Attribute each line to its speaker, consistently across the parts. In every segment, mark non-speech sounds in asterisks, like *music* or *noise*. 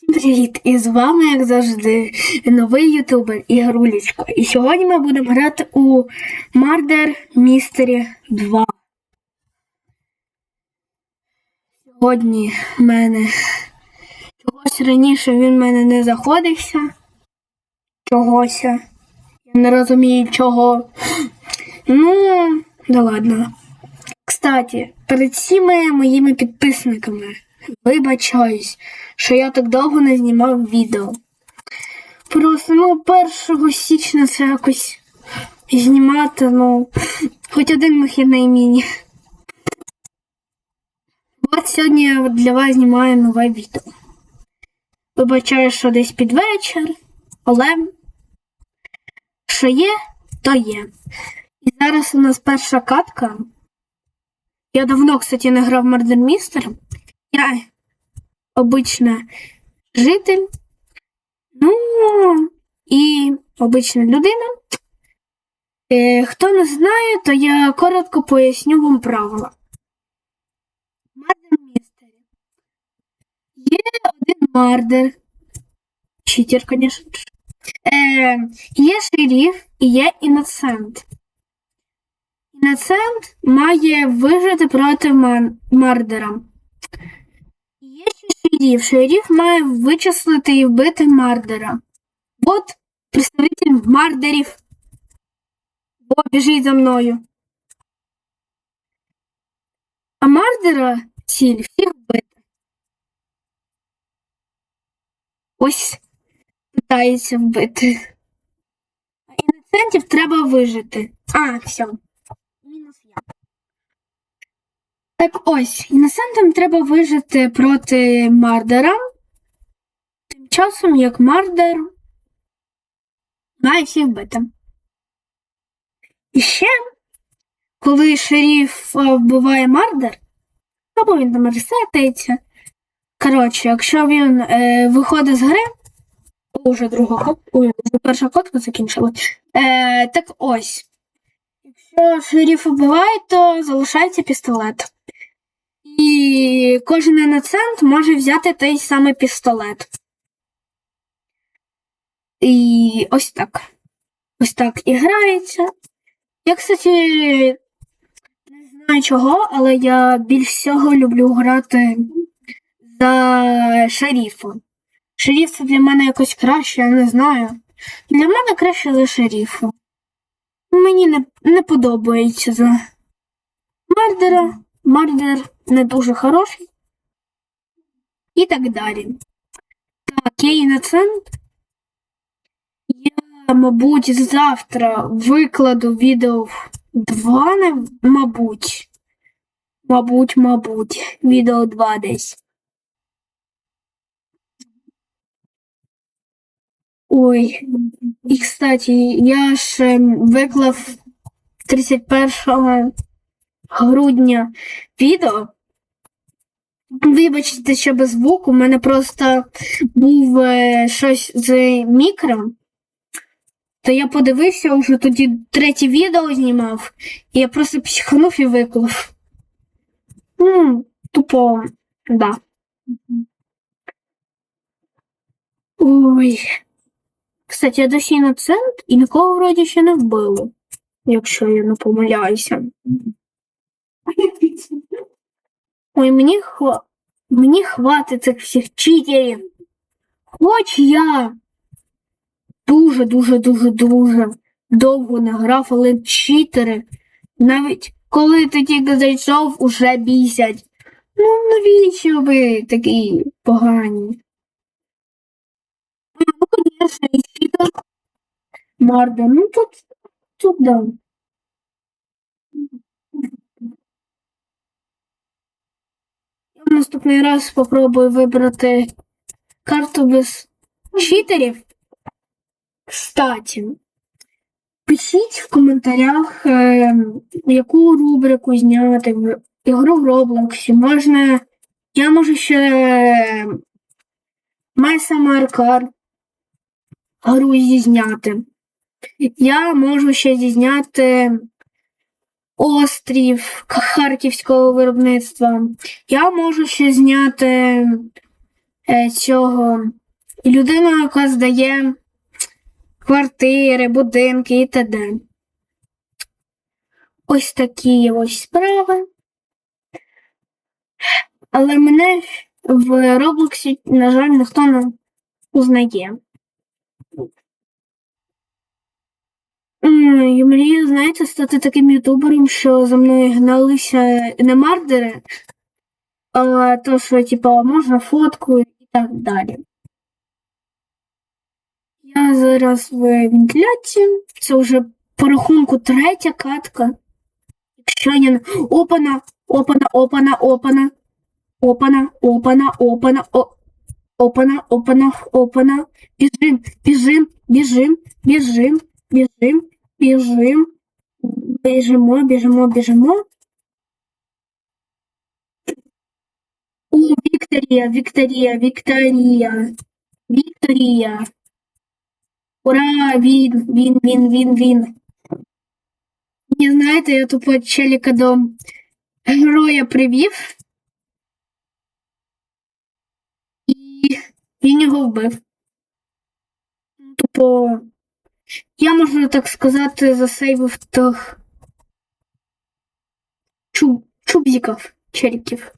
Speaker 1: Всім привіт! І з вами, як завжди, новий ютубер Ігрулічка. І сьогодні ми будемо грати у Murder Mystery 2. Сьогодні в мене чогось раніше він в мене не заходився. Чогось. Я не розумію чого. Ну, да ладно. Кстати, перед всіми моїми підписниками вибачаюсь, що я так довго не знімав відео. Просто ну 1 січня це якось знімати, ну, хоч один вихідний міні. От сьогодні я для вас знімаю нове відео. Вибачаю, що десь під вечір, але що є, то є. І зараз у нас перша катка. Я давно, кстати, не грав Murder Mystery. Я обична житель, ну і обична людина. Е, хто не знає, то я коротко поясню вам правила. Мардер Mystery. Є один мардер. Читер, звісно. Е, є шеріф і є іноцент. Іноцент має вижити проти мардера. Є ще шеріф. Шеріф має вичислити і вбити мардера. От представитель мардерів. О, біжить за мною. А мардера ціль всіх вбити. Ось питається вбити. А іноцентів треба вижити. А, все. Мінус я. Так ось, іносентам треба вижити проти Мардера. Тим часом, як Мардер має всіх вбити. І ще, коли шеріф е, вбиває Мардер, або він там ресетається. Коротше, якщо він е, виходить з гри, О, вже друга ой, вже перша котка закінчила. Е, так ось. Якщо шеріф вбиває, то залишається пістолет. І кожен іноцент може взяти той самий пістолет. І ось так. Ось так і грається. Я, кстати, не знаю чого, але я більш всього люблю грати за шеріфа. Шеріф це для мене якось краще, я не знаю. Для мене краще за шеріфа. Мені не, не подобається за Мардера. Мардер не дуже хороший. І так далі. Так, я іноцент. Я, мабуть, завтра викладу відео в два, не- мабуть. Мабуть, мабуть, відео 2 десь. Ой, і кстати, я ж виклав 31 грудня відео. Вибачте, що без звуку, у мене просто був е, щось з мікром. То я подивився, вже тоді третє відео знімав, і я просто психанув і виклав. Ну, тупо, да. Ой. Кстати, я досі іноцент і нікого вроді ще не вбили, якщо я не помиляюся. Ой, мені, хва... мені хватить цих всіх читерів. Хоч я дуже, дуже, дуже, довго не грав, але читери, навіть коли ти тільки зайшов, уже бісять. Ну, навіщо ви такі погані? Ну, і читер. Марда, ну тут, тут да. Я в наступний раз спробую вибрати карту без читерів. Кстати, пишіть в коментарях, е, яку рубрику зняти в ігру в Роблоксі. Можна. Я можу ще MySMR гру зізняти. Я можу ще зізняти острів харківського виробництва. Я можу ще зняти е, цього людину, яка здає квартири, будинки і т.д. Ось такі ось справи. Але мене в Роблоксі, на жаль, ніхто не узнає. Я мрію, знаєте, стати таким ютубером, що за мною гналися не мардери, а то, що, типа, можна фотку і так далі. Я зараз в вентиляції. Це вже по рахунку третя катка. Якщо я. Опана, опана, опана, опана. Опана, опана, опана, о... опана, опана, опана. Біжим, біжим, біжим, біжим, біжим, біжим. Біжимо, біжимо, біжимо. О, Вікторія, Вікторія, Вікторія, Вікторія. Ура, він, він, він, він, він. Не знаєте, я тупо челіка до героя привів. І він його вбив. Тупо, я можу так сказати, засейвив тих чуб, чубзиків, челіків.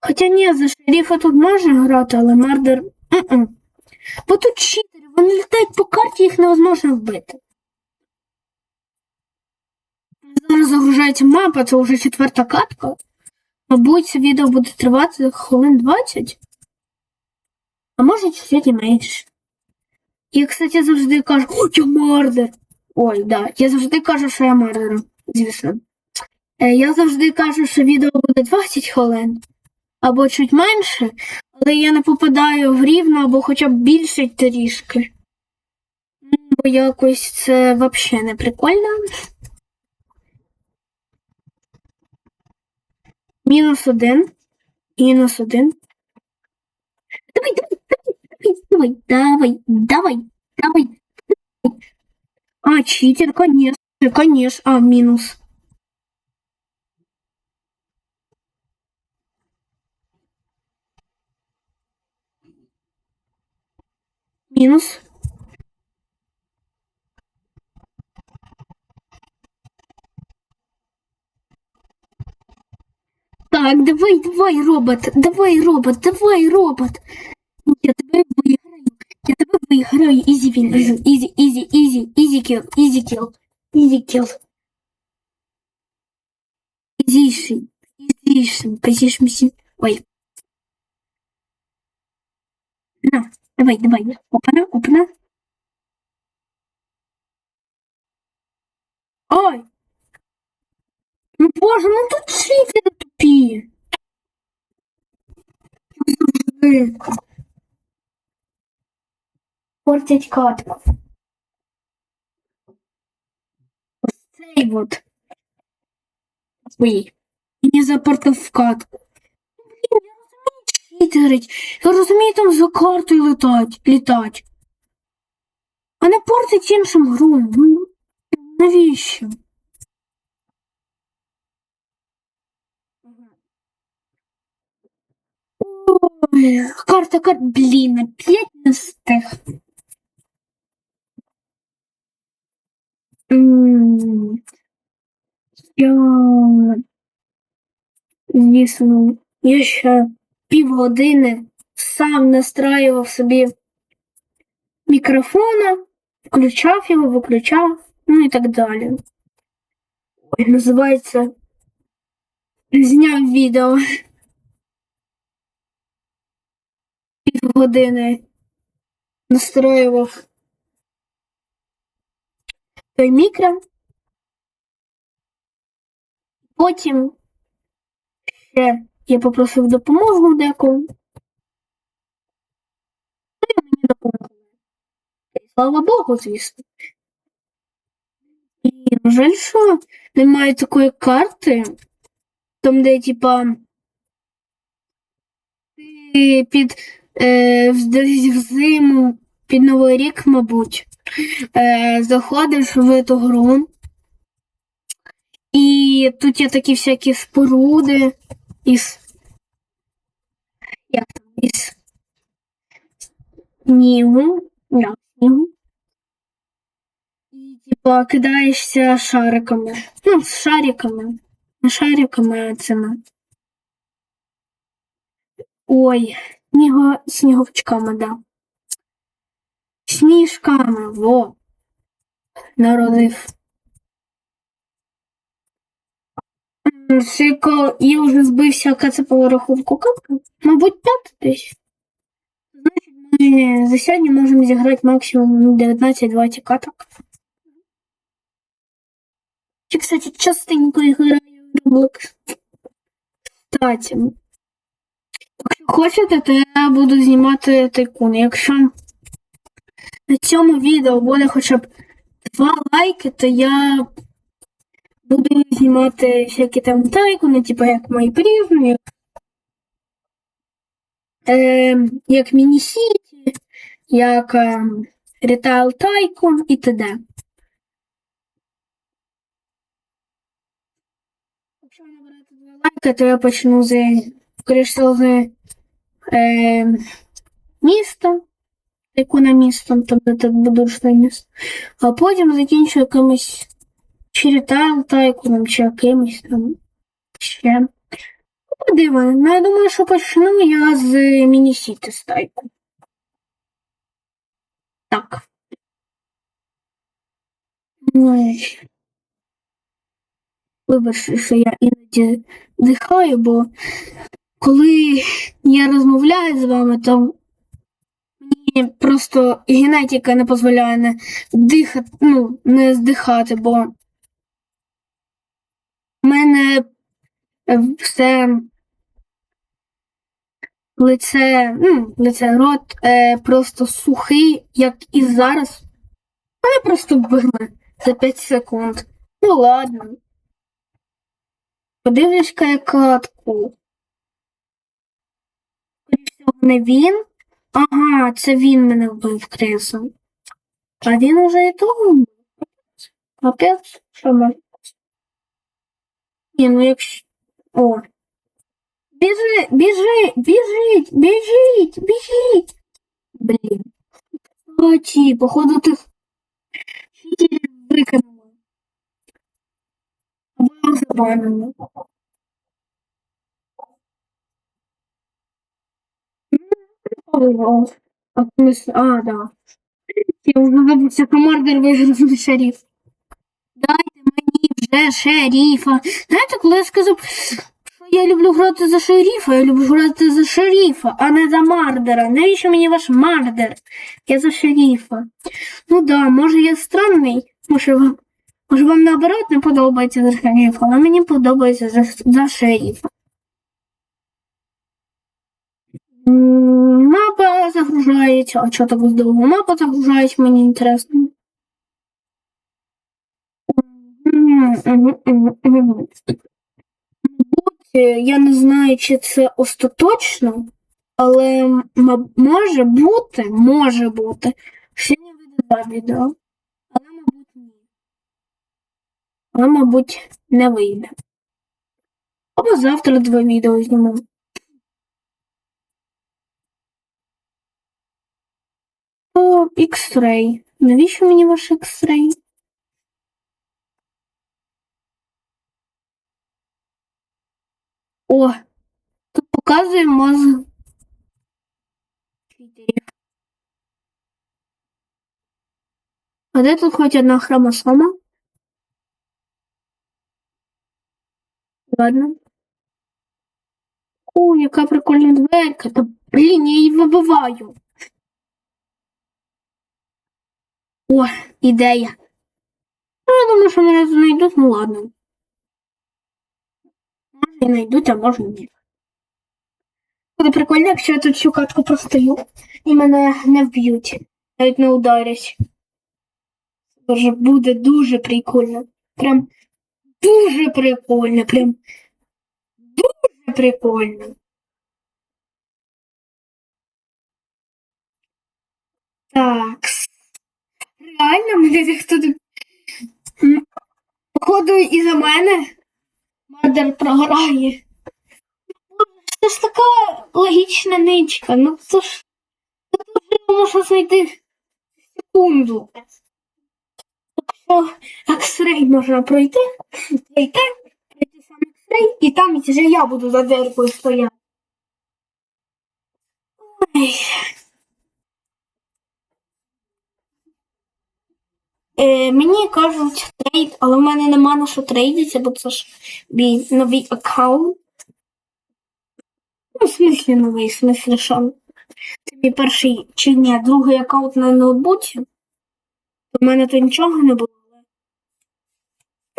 Speaker 1: Хоча ні, за шерифа тут можна грати, але мардер. м Бо тут читери, вони літають по карті, їх невозможно вбити. Зараз загружається мапа, це вже четверта катка. Мабуть, це відео буде тривати хвилин 20. А може чуть менше. Я, кстати, завжди кажу, о, я мардер. Ой, да. Я завжди кажу, що я мардер, звісно. Е, Я завжди кажу, що відео буде 20 хвилин або чуть менше, але я не попадаю в рівно або хоча б більше трішки. Бо якось це взагалі не прикольно. Мінус один. Мінус один. Давай, давай, давай, давай, давай, давай, давай. А, читер, конечно, конечно. А, минус. Минус. Так, давай, давай, робот, давай, робот, давай, робот. Виграю, я тебе виграю. Ізі він, ізі, ізі, ізі, ізі, ізі кіл, ізі кіл, ізі кіл. Ізіший, ізіший, позішмся. Ой. На, давай, давай, опана, опана. Ой. Ну боже, ну тут читери тупі. Портять катку. Ось цей вот. Ой. Мені запортив катку. Блін, я розумію читерить. Я розумію там за картою летать, літать. А не портить іншим гру. Ну, навіщо? Ой, карта, карта, блін, опять не встиг. М, Я, звісно, я ще півгодини сам настраював собі мікрофона, включав його, виключав, ну і так далі. Ой, називається Зняв відео. Півгодини настроював той мікро. Потім ще я попросив допомогу деку. Ну, і мені допомогли. Слава Богу, звісно. І, на жаль, що немає такої карти, там, де, типа, ти під е, в зиму, під Новий рік, мабуть, е, заходиш в ту гру. І тут є такі всякі споруди із із снігу. Да, снігу. І типа кидаєшся шариками. Ну, з шариками. Не шариками цими. Ой, сніго, сніговичками, да. Сніжками, во. Народив. М, Сіко, я вже збився, яка це по рахунку катка. Мабуть, п'ята десь. Значить, ми за сьогодні можемо зіграти максимум 19-20 каток. Я, кстати, частенько граю в Roblox. Кстати, якщо хочете, то я буду знімати тайкун. Якщо на цьому відео буде хоча б два лайки, то я буду знімати всякі там тайкуни, типу як мої призми, е, як Міні-Сіті, як е, Retail Tycoon і т.д. Якщо набирати два лайки, то я почну з, з е, міста, місто, там місто, а потім закінчу якимось чи рітайл тайкуном, чи якимось там ще. Ну, Подивимо. Ну, я думаю, що почну я з міні-сіти тайку. Так. Ой. Вибачте, що я іноді дихаю, бо коли я розмовляю з вами, то мені просто генетика не дозволяє не дихати, ну, не здихати, бо в мене все лице, ну, лице, рот е, просто сухий, як і зараз. Мене просто вбили за 5 секунд. Ну ладно. Подивишся, як катку. Не він. Ага, це він мене вбив кресом. А він уже і того вбив. Капець, що може. Ні, ну якщо. О. Біжи, біжи, біжить, біжіть, біжіть. Блін. Кстати, походу тих читерів викинули. Або забанили. Повезло. А. Да. Я забувся, командир виграв на шериф. Дайте мені вже шерифа. Знаєте, коли я сказав, що я люблю грати за шерифа, я люблю грати за шерифа, а не за мардера. Навіщо мені ваш мардер? Я за шерифа. Ну да, може я странний, може вам, може вам наоборот не подобається за шерифа, але мені подобається за, за шерифа. Мапа загружається. А що так довго? Мапа загружається, мені інтересно. Мабуть, Я не знаю, чи це остаточно, але може бути, може бути. Ще не вийде відео. Але, мабуть, ні. Але, мабуть, не вийде. Або завтра два відео зніму. X-Ray. Навіщо мені ваш X-Ray? О, тут показує мозг. читерів. А де тут хоч одна хромосома? Ладно. О, яка прикольна дверка. Та блін, я її вибиваю. О, ідея. Ну, я думаю, що мене знайдуть, ну ладно. Може і знайдуть, а може ні. Буде прикольно, якщо я тут всю катку простою і мене не вб'ють, навіть не ударять. Дуже буде дуже прикольно. Прям дуже прикольно, прям дуже прикольно. Так реально, *laughs* блядь, хто тут. Походу, і за мене Мардер програє. Це ж така логічна ничка. Ну це ж це можна знайти секунду. Якщо аксрей можна пройти, пройти, пройти сам аксрей, і там вже я буду за дверкою стояти. Ой. Е, Мені кажуть трейд, але в мене нема на що трейдитися, бо це ж мій новий аккаунт. Ну, в смислі новий, в смислі, що це мій перший чи ні, другий аккаунт на ноутбуці. У мене то нічого не було.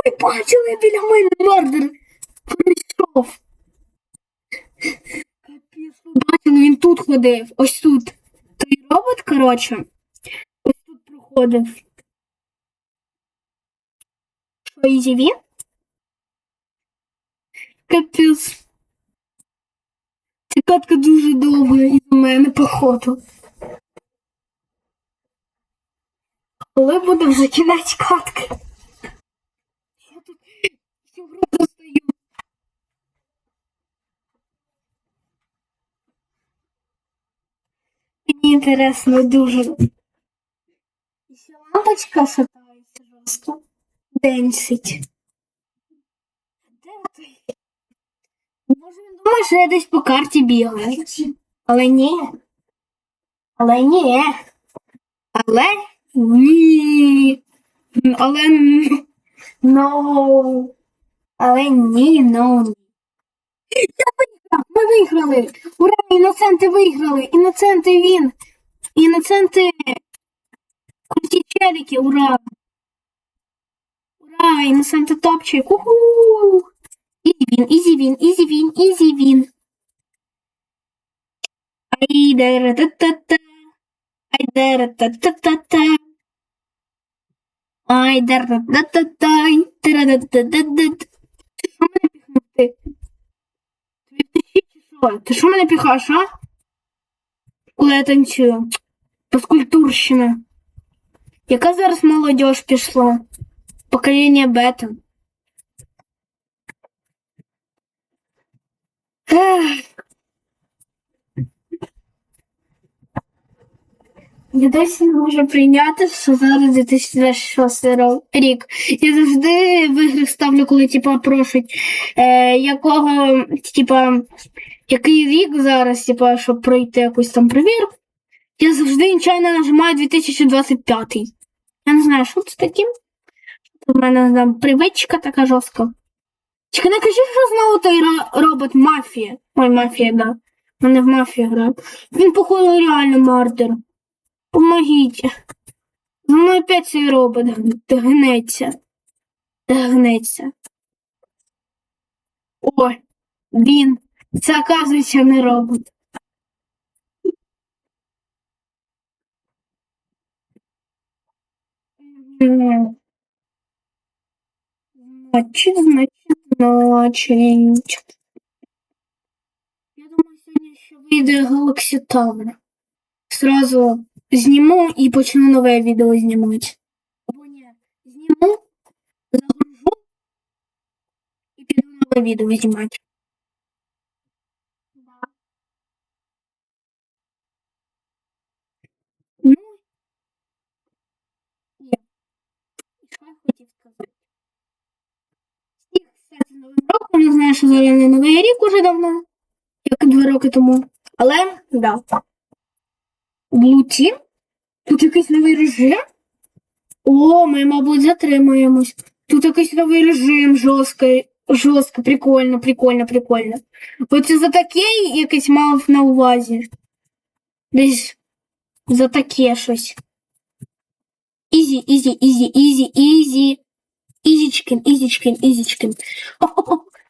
Speaker 1: Ви бачили біля мене мердер прийшов. Бачили, він тут ходив, ось тут. Той робот, коротше, ось тут проходив. Поизиви? Капец. Ця катка дуже довга і в мене походу. Коли буде вже кінець катки? Я тут всю гру достаю. Мені інтересно дуже. І ще лампочка шатається жорстко. Денсить. Де ти? Може, він думає, що я десь по карті бігаю. Але ні. Але ні. Але ні. Але Ноу. Але ні, no. Я виграв! Ми виграли! Ура! Іноценти виграли! Іноценти він! Іноценти курті челіки, ура! Ура! Іносенти топчик! Уху! Ізі він, ізі він, ізі він, ізі він. Айдера та та та Айдера та та та та Айдера та та та Айдера та та та та Ти що мене піхнути? Тобі піші чи що? Ти що мене піхаш, а? Коли я танцюю. Поскультурщина. Яка зараз молодь пішла? покоління бета. Я досі не можу прийняти, що зараз 2026 рік. Я завжди в ігри ставлю, коли типа прошуть, е, якого, типа, який вік зараз, типа, щоб пройти якусь там перевірку. Я завжди нечайно нажимаю 2025. Я не знаю, що це таке. У мене там привичка така жорстка. Чекай, не кажи, що знову той робот мафія. Ой, мафія, да. Мене в мафію грає. Він, походу, реально мардер. Помогіть. Ну, За опять цей робот догнеться. Догнеться. Ой, він. Це, оказується, не робот. Mm-hmm. Хочу, значит начать. Я думаю, сегодня ще вийде Galaxy Tower. Сразу зніму и почну новое видео знімати. Або ні, загружу и пойду новое видео знімати. Ну, я хотів сказати. вже не новий рік уже давно, як два роки тому. Але да. Луті? Тут якийсь новий режим? О, ми, мабуть, затримаємось. Тут якийсь новий режим жорсткий. Жорстко, прикольно, прикольно, прикольно. Оце за таке якийсь мав на увазі. Десь за таке щось. Ізі, ізі, ізі, ізі, ізі. Ізічкин, ізічкин, ізічкин.